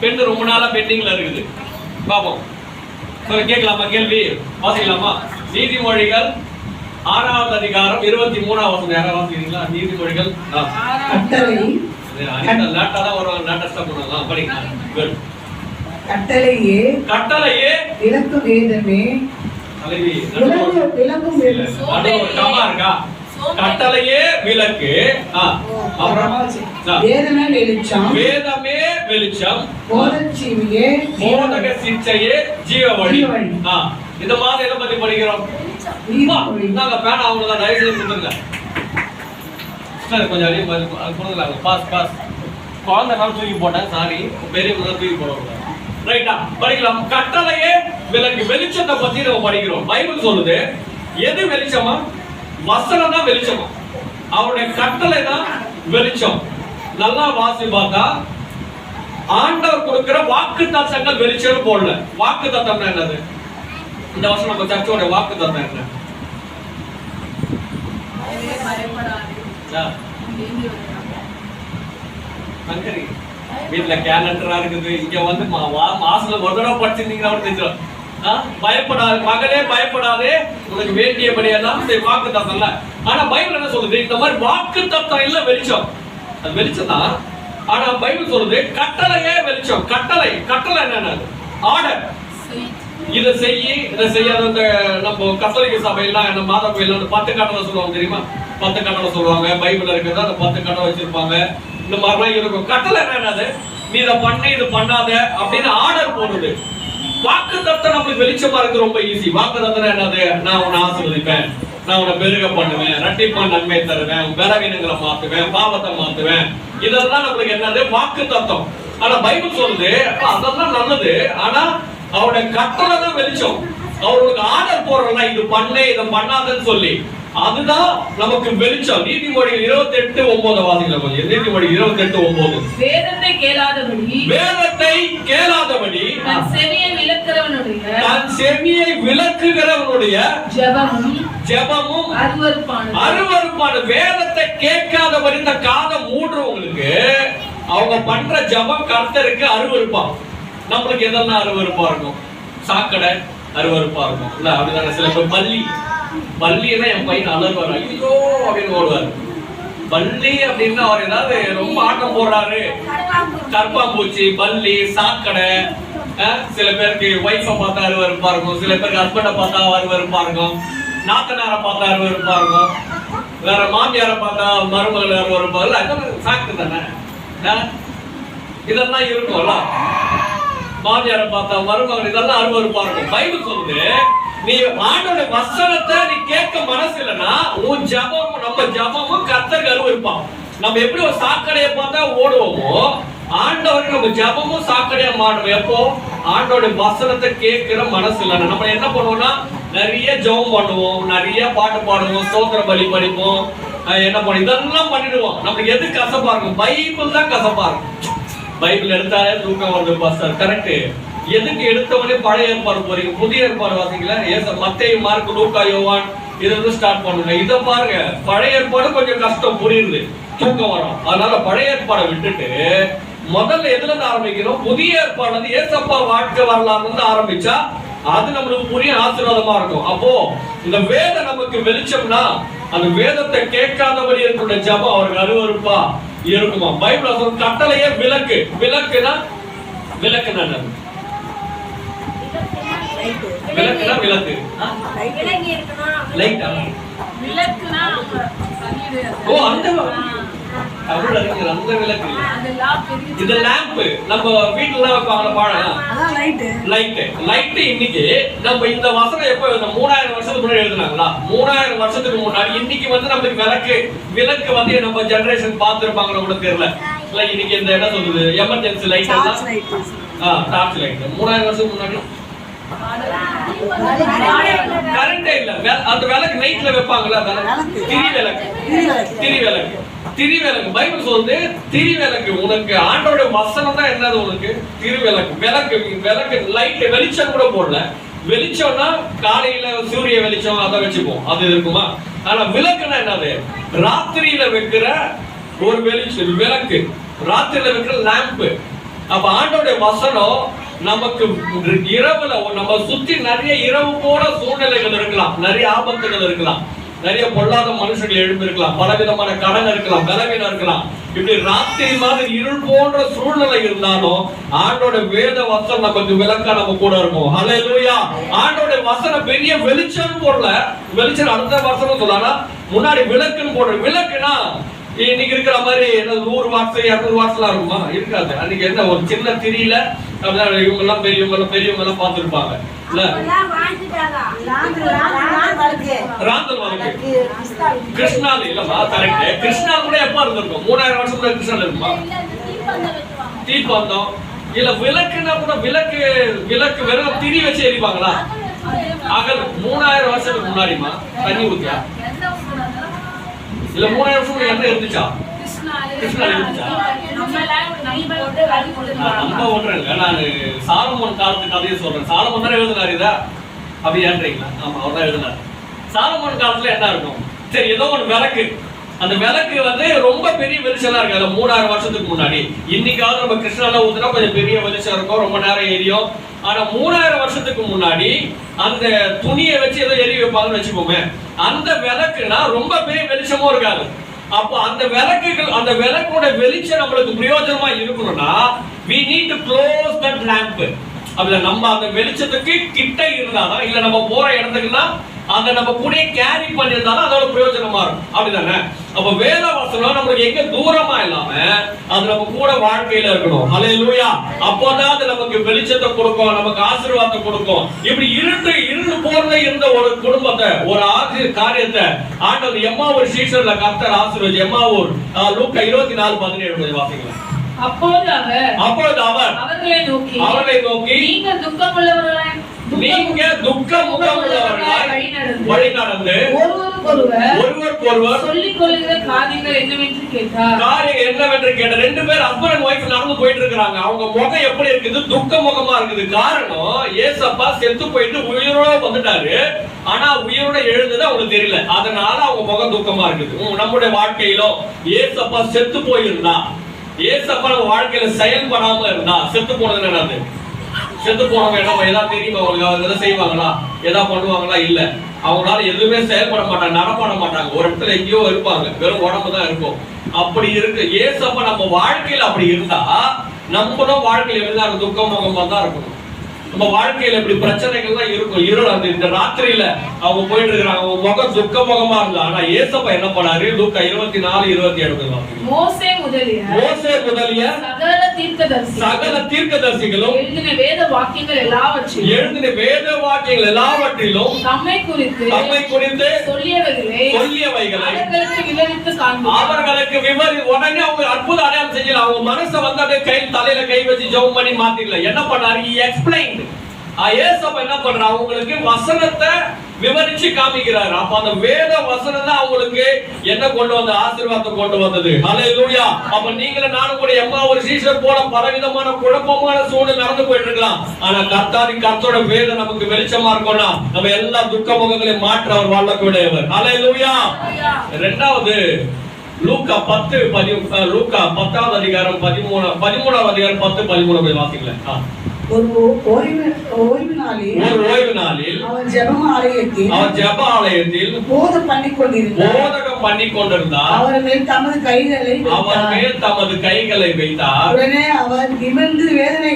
பெண் ரொம்ப நாளா பெண்டிங்ல இருக்குது. பாப்போம். சொல்ல கேட்கலாமா? கேள்வி. வாசிக்கலாமா? நீதிமொழிகள் ஆறாவது அதிகாரம் இருபத்தி மூணாவது வசனம். யாராவது வாசிக்கிறீங்களா? நீதிமொழிகள் அனிதா லேட்டா தான் வருவாங்க. லேட்டஸ்டா பண்ணுவாங்க. படிங்க. குட் கட்டளையே கட்டளையே விளக்கு வேதமே. தலைவி கட்டளையே விளக்கு. ஆ, அப்புறம். வேதமே வெளிச்சம். வேதமே வெளிச்சம். போதச்சீவியே போதக சிச்சையே ஜீவ வழி இந்த மாதிரி எதை பத்தி படிக்கிறோம்? நாங்க பேனா அவங்க தான் தயவு செய்து கொஞ்சம் அது கொடுத்துலாங்க பாஸ் பாஸ். குழந்தை நான் தூக்கி போட்டேன். சாரி பெரியவங்க தான் தூக்கி போடுவாங்க ரைட்டா படிக்கலாம். கட்டளையே விளக்கு. வெளிச்சத்தை பத்தி நம்ம படிக்கிறோம். பைபிள் சொல்லுது எது வெளிச்சமா? வசனம் தான் வெளிச்சமா. அவருடைய கட்டளை தான் வெளிச்சம். நல்லா வாசி பார்த்தா ஆண்டவர் கொடுக்கிற வாக்கு தத்தங்கள் வெளிச்சம் போடல. வாக்கு தத்தம்னா என்னது? இந்த வருஷம் நம்ம சர்ச்சோட வாக்கு தத்தம் என்ன வீட்ல கேலண்டரா இருக்குது. இங்க வந்து மாசத்துல ஒரு தடவை படிச்சிருந்தீங்கன்னா தெரிஞ்சிடும். ஆ, பயப்படாது மகளே பயப்படாதே. உனக்கு வேண்டியபடியெல்லாம் வாக்கு தத்தம்ல ஆனா பைபிள் என்ன சொல்லுது? இந்த மாதிரி வாக்கு தத்தம் இல்ல வெளிச்சம். அது வெளிச்சம் தான் ஆனா பைபிள் சொல்லுது கட்டளையே வெளிச்சம். கட்டளை. கட்டளை என்னன்னு ஆர்டர். இதை செய்யி இதை செய்யாத இந்த நம்ம கத்தோலிக்க சபையெல்லாம் என்ன மாதா கோயில் அந்த பத்து கட்டளை சொல்லுவாங்க தெரியுமா? பத்து கட்டளை சொல்லுவாங்க. பைபிள் இருக்கிறத அந்த பத்து கட்டளை வச்சிருப்பாங்க. இந்த மாதிரிலாம் இருக்கும். கட்டளை என்னது? நீ இதை பண்ண இது பண்ணாத அப்படின்னு ஆர்டர் போடுது. வாக்கு தத்தம் நம்மளுக்கு வெளிச்சமா இருக்கு ரொம்ப ஈஸி வாக்கு தத்தம் என்னது? நான் உன்னை ஆசிர்வதிப்பேன். நான் உன்னை பெருக பண்ணுவேன் ரெட்டிப்பா நன்மை தருவேன் உன் பலவீனங்களை மாத்துவேன் பாவத்தை மாத்துவேன். இதெல்லாம் நம்மளுக்கு என்னது? வாக்கு தத்தம் ஆனா பைபிள் சொல்லுது அதெல்லாம் நல்லது. ஆனா அவருடைய கட்டளை தான் வெளிச்சம். அவருக்கு ஆர்டர் போடுறல இது பண்ணு இதை பண்ணாதன்னு சொல்லி. அதுதான் நமக்கு வெளிச்சம். நீதிமொழி இருபத்தி எட்டு ஒன்பது வாசிக்கல கொஞ்சம் நீதிமொழி இருபத்தி எட்டு ஒன்பது வேதத்தை கேளாதபடி வேதத்தை கேளாதபடி தன் செவியை விளக்கிறவனுடைய தன் செவியை விளக்குகிறவனுடைய ஜெபமும் ஜெபமும் அருவருப்பானது. அருவருப்பான வேதத்தை கேட்காதபடி இந்த காதம் மூடுறவங்களுக்கு அவங்க பண்ற ஜெபம் கர்த்தருக்கு அருவருப்பா. நம்மளுக்கு எதெல்லாம் அருவருப்பா இருக்கும்? சாக்கடை அருவருப்பா இருக்கும். இல்ல அப்படிதானே? சில பேர் பள்ளி பள்ளின்னா என் பையன் அலர்வார் ஐயோ அப்படின்னு ஓடுவார். பள்ளி அப்படின்னா அவர் ஏதாவது ரொம்ப ஆட்டம் போடுறாரு. கற்பாம்பூச்சி பள்ளி சாக்கடை சில பேருக்கு ஒய்ஃபை பார்த்தா அருவருப்பா இருக்கும். சில பேருக்கு ஹஸ்பண்டை பார்த்தா அருவருப்பா இருக்கும். நாத்தனாரை பார்த்தா அருவருப்பா இருக்கும். வேற மாமியாரை பார்த்தா மருமகள் அருவருப்பா இல்ல அதெல்லாம் சாக்கு தானே? இதெல்லாம் இருக்கும்ல. மாமியாரை பார்த்தா மருமகள் இதெல்லாம் அருவருப்பா இருக்கும். பைபிள் சொல்லுது நீ ஆண்டோட வசனத்தை நீ கேட்க மனசு இல்லைன்னா உன் ஜபமும் நம்ம ஜபமும் கத்தருக்கு அருவருப்பான் நம்ம எப்படி ஒரு சாக்கடையை பார்த்தா ஓடுவோமோ ஆண்டவரை நம்ம ஜபமும் சாக்கடையா மாடுவோம் எப்போ? ஆண்டோட வசனத்தை கேட்கிற மனசு இல்லைன்னா. நம்ம என்ன பண்ணுவோம்னா நிறைய ஜெபம் பண்ணுவோம் நிறைய பாட்டு பாடுவோம் சோதர பலி படிப்போம் என்ன பண்ணுவோம்? இதெல்லாம் பண்ணிடுவோம். நமக்கு எது கசப்பா இருக்கும்? பைபிள் தான் கசப்பா இருக்கும். பைபிள் எடுத்தாலே தூக்கம் வருது பாஸ்டர் கரெக்ட் எதுக்கு எடுத்தவனே பழைய ஏற்பாடு போறீங்க? புதிய ஏற்பாடு வாசிங்களா ஏச மத்திய மார்க் லூக்கா யோவான் இதை வந்து ஸ்டார்ட் பண்ணுங்க இதை பாருங்க. பழைய ஏற்பாடு கொஞ்சம் கஷ்டம் புரியுது. தூக்கம் வரும். அதனால பழைய ஏற்பாடை விட்டுட்டு முதல்ல எதுல இருந்து ஆரம்பிக்கிறோம் புதிய ஏற்பாடு வந்து ஏசப்பா வாழ்க்கை வரலாம்னு ஆரம்பிச்சா அது நம்மளுக்கு புரிய ஆசீர்வாதமா இருக்கும். அப்போ இந்த வேதம் நமக்கு வெளிச்சம்னா அந்த வேதத்தை கேட்காதபடி இருக்கிற ஜபம் அவருக்கு அருவருப்பா இருக்குமா? பைபிள் சொல்ற கட்டளையே விளக்கு. விளக்குனா விளக்குனா விளக்குனா விளக்கு. லைட்டா. ஓ அந்த. தமிழ் அறிஞர் அந்த விளக்கு இது லேம்ப் நம்ம வீட்டுல வைப்பாங்கள பாடம் லைட் லைட் இன்னைக்கு நம்ம இந்த வசனம் எப்ப இந்த மூணாயிரம் வருஷத்துக்கு முன்னாடி எழுதுனாங்களா? மூணாயிரம் வருஷத்துக்கு முன்னாடி இன்னைக்கு வந்து நம்மளுக்கு விளக்கு விளக்கு வந்து நம்ம ஜெனரேஷன் பார்த்துருப்பாங்களோ கூட தெரியல. இன்னைக்கு இந்த என்ன சொல்றது? எமர்ஜென்சி லைட் எல்லாம் ஆ டார்ச் லைட் மூணாயிரம் வருஷத்துக்கு முன்னாடி கரண்டே இல்ல. அந்த விளக்கு நைட்ல வைப்பாங்கல்ல விளக்கு. திரி விளக்கு. திரி விளக்கு திரி விளக்கு பைபிள் சொல்லுது திரி விளக்கு உனக்கு ஆண்டோட வசனம் தான் என்னது உனக்கு? திரு விளக்கு விளக்கு விளக்கு லைட் வெளிச்சம் கூட போடல. வெளிச்சம்னா காலையில சூரிய வெளிச்சம் அதை வச்சுப்போம். அது இருக்குமா? ஆனா விளக்குன்னா என்னது? ராத்திரியில வைக்கிற ஒரு வெளிச்சம் விளக்கு. ராத்திரியில வைக்கிற லேம்ப் அப்ப ஆண்டோடைய வசனம் நமக்கு இரவுல நம்ம சுத்தி நிறைய இரவு போல சூழ்நிலைகள் இருக்கலாம். நிறைய ஆபத்துகள் இருக்கலாம். நிறைய பொல்லாத மனுஷர்கள் எழும்பிருக்கலாம் பலவிதமான கடன் இருக்கலாம் பலவீனம் இருக்கலாம். இப்படி ராத்திரி மாதிரி இருள் போன்ற சூழ்நிலை இருந்தாலும் ஆண்டோட வேத வசனம் கொஞ்சம் விளக்கா நம்ம கூட இருக்கும் ஹalleluya ஆண்டோட வசனம் பெரிய வெளிச்சம் போடல வெளிச்சம் அடுத்த வசனம் சொல்லானா முன்னாடி விளக்குன்னு போடுற விளக்குனா இன்னைக்கு இருக்கிற மாதிரி என்ன நூறு வாட்ஸ் இரநூறு வாட்ஸ்லாம் இருக்குமா? இருக்காது. அன்னைக்கு என்ன ஒரு சின்ன திரியில இவங்க எல்லாம் பெரியவங்க எல்லாம் பெரியவங்க எல்லாம் பார்த்துருப்பாங்க. இல்ல? கிருஷ்ணால இல்லம்மா கரெக்ட் கிருஷ்ணா கூட எப்ப இருந்திருக்கும்? மூணாயிரம் வருஷம் கூட கிருஷ்ணால இருக்குமா? தீப்பந்தம் இல்ல விளக்குன்னா கூட விளக்கு விளக்கு வெறும் திரி வச்சு எரிப்பாங்களா? அகல் மூணாயிரம் வருஷத்துக்கு முன்னாடிமா தண்ணி ஊத்தியா? இல்ல மூணாயிரம் வருஷம் என்ன இருந்துச்சா கிருஷ்ணா இருந்துச்சா நம்ம ஒன்றும் இல்லை நான் சாலமோன் காலத்து கதையை சொல்றேன். சாலமோன் தானே எழுதினாரு இதா? அப்படி ஏன்றீங்களா? ஆமா அவர் தான் எழுதினார். சாலமோன் காலத்துல என்ன இருக்கும்? சரி ஏதோ ஒரு விளக்கு. அந்த விளக்கு வந்து ரொம்ப பெரிய வெளிச்சலா இருக்கு. அது மூணாயிரம் வருஷத்துக்கு முன்னாடி. இன்னைக்காவது நம்ம கிருஷ்ணால ஊத்துனா கொஞ்சம் பெரிய வெளிச்சம் இருக்கும். ரொம்ப நேரம் எரியும். ஆனா மூணாயிரம் வருஷத்துக்கு முன்னாடி அந்த துணியை வச்சு ஏதோ எரி வைப்பாங்கன்னு வச்சுக்கோமே அந்த விளக்குனா ரொம்ப பெரிய வெளிச்சமும் இருக்காது. அப்போ அந்த விளக்குகள் அந்த விளக்கோட வெளிச்சம் நம்மளுக்கு பிரயோஜனமா இருக்கணும்னா we need to close that lamp அதுல நம்ம அந்த வெளிச்சத்துக்கு கிட்ட இருந்தாதான் இல்ல நம்ம போற இடத்துக்குன்னா அந்த நம்ம கூடயே கேரி பண்ணியிருந்தாலும் அதோட பிரயோஜனமா இருக்கும் அப்படிதானே? அப்ப வேத வசனம் நம்மளுக்கு எங்க தூரமா இல்லாம அது நம்ம கூட வாழ்க்கையில இருக்கணும். ஹalleluya. அப்போதான் அது நமக்கு வெளிச்சத்தை கொடுக்கும் நமக்கு ஆசீர்வாதத்தை கொடுக்கும். இப்படி இருட்டு இருண்டு போர்ல இருந்த ஒரு குடும்பத்தை ஒரு ஆசி காரியத்தை ஆண்டவர் எம்மா ஒரு சீசர்ல கர்த்தர் ஆசீர்வதி எம்மா ஒரு லூக்கா இருபத்தி நாலு பதினேழு கொஞ்சம் வாசிக்கலாம் அப்போது அவர் அப்பொழுது அவர் அவர்களை நோக்கி அவரை நோக்கி நீங்கள் துக்கம் உள்ளவர்களாய் வழி நடந்து ஒருவருக்கொருவர் ஒருவருக்கு ஒருவர் சொல்லிக் கொள்கிற காரியங்கள் என்னவென்று கேட்டார். காரியம் என்னவென்று கேட்ட ரெண்டு பேர் ஹஸ்பண்ட் ஒய்ஃப் நடந்து போயிட்டு இருக்காங்க அவங்க முகம் எப்படி இருக்குது? துக்க முகமா இருக்குது. காரணம் ஏசப்பா செத்து போயிட்டு உயிரோட வந்துட்டாரு. ஆனா உயிரோட எழுந்தது அவங்களுக்கு தெரியல. அதனால அவங்க முகம் துக்கமா இருக்குது. நம்முடைய வாழ்க்கையிலும் ஏசப்பா செத்து போயிருந்தா ஏசப்பா வாழ்க்கையில செயல்படாம இருந்தா செத்து போனது என்னது? செத்து போனவங்க என்ன ஏதாவது தெரியுமா அவங்களுக்கு அவங்க எதாவது செய்வாங்களா ஏதாவது பண்ணுவாங்களா இல்ல. அவங்களால எதுவுமே செயல்பட மாட்டாங்க நடப்பட மாட்டாங்க. ஒரு இடத்துல எங்கேயோ இருப்பாங்க வெறும் உடம்பு தான் இருக்கும். அப்படி இருக்கு. ஏசப்ப நம்ம வாழ்க்கையில அப்படி இருந்தா நம்மளும் வாழ்க்கையில இருந்தா துக்கம் முகமா தான் இருக்கணும். நம்ம வாழ்க்கையில இப்படி பிரச்சனைகள்லாம் இருக்கும். இருள் அந்த இந்த ராத்திரியில அவங்க போயிட்டு இருக்காங்க அவங்க முகம் துக்க முகமா இருந்தா ஆனா ஏசப்பா என்ன பண்ணாரு? லூக்கா இருபத்தி நாலு இருபத்தி ஏழு மோசே முதலிய மோசே முதலிய தீர்க்கதரிசி சகல தீர்க்கதரிசிகளும் எழுதின வேத வாக்கியங்கள் எல்லாவற்றையும் எழுதின வேத வாக்கியங்கள் எல்லாவற்றிலும் தம்மை குறித்து தம்மை குறித்து சொல்லியவைகளை. சொல்லியவைகளை. அவர்களுக்கு விவரித்து காண்பித்தார் அவர்களுக்கு விவரி உடனே அவங்க அற்புத அடையாளம் செய்யல அவங்க மனசை வந்து அப்படியே கை தலையில கை வச்சு ஜெபம் பண்ணி மாத்திடல. என்ன பண்ணாரு? எக்ஸ்பிளைன் ஏசப்ப என்ன பண்றா அவங்களுக்கு வசனத்தை விவரிச்சு காமிக்கிறாரு. அப்ப அந்த வேத வசனம் தான் அவங்களுக்கு என்ன கொண்டு வந்த? ஆசீர்வாதம் கொண்டு வந்தது. ஹalleluya அப்ப நீங்களும் நானும் கூட எம்மா ஒரு சீசர் போல பலவிதமான குழப்பமான சூழ்நிலை நடந்து போயிட்டு இருக்கலாம் ஆனா கர்த்தாதி கர்த்தோட வேத நமக்கு வெளிச்சமா இருக்கும்னா நம்ம எல்லா துக்க முகங்களையும் மாற்ற அவர் வாழக்கூடியவர் ஹalleluya ரெண்டாவது லூக்கா பத்து பதி லூக்கா பத்தாவது அதிகாரம் பதிமூணு பதிமூணாவது அதிகாரம் பத்து பதிமூணு போய் வாசிக்கல ஒரு ஓய்வு ஓய்வு நாளில் ஒரு ஓய்வு நாளில் அவர் ஜெபம் ஆலயத்தில் அவர் ஜெப ஆலயத்தில் போதம் பண்ணி கொண்டிருந்தார் போதகம் பண்ணி கொண்டிருந்தார் அவர் மேல் தமது கைகளை அவர் மேல் தமது கைகளை வைத்தார். உடனே அவர் நிமிர்ந்து வேதனை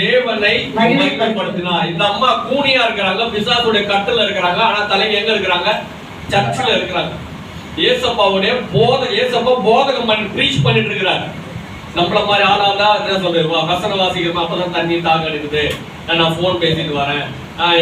தேவனை மகிமைப்படுத்தினார். இந்த அம்மா கூனியா இருக்கிறாங்க பிசாசுடைய கட்டுல இருக்கிறாங்க ஆனா தலைங்க எங்க இருக்கிறாங்க? சர்ச்சில் இருக்கிறாங்க. ஏசப்பாவுடைய போத ஏசப்பா போதகம் பண்ணி ப்ரீச் பண்ணிட்டு இருக்கிறாரு. நம்மள மாதிரி ஆளா இருந்தா என்ன சொல்றது? கசன வாசிக்கிறோம் அப்பதான் தண்ணி தாக எடுக்குது நான் போன் பேசிட்டு வரேன். ஆஹ்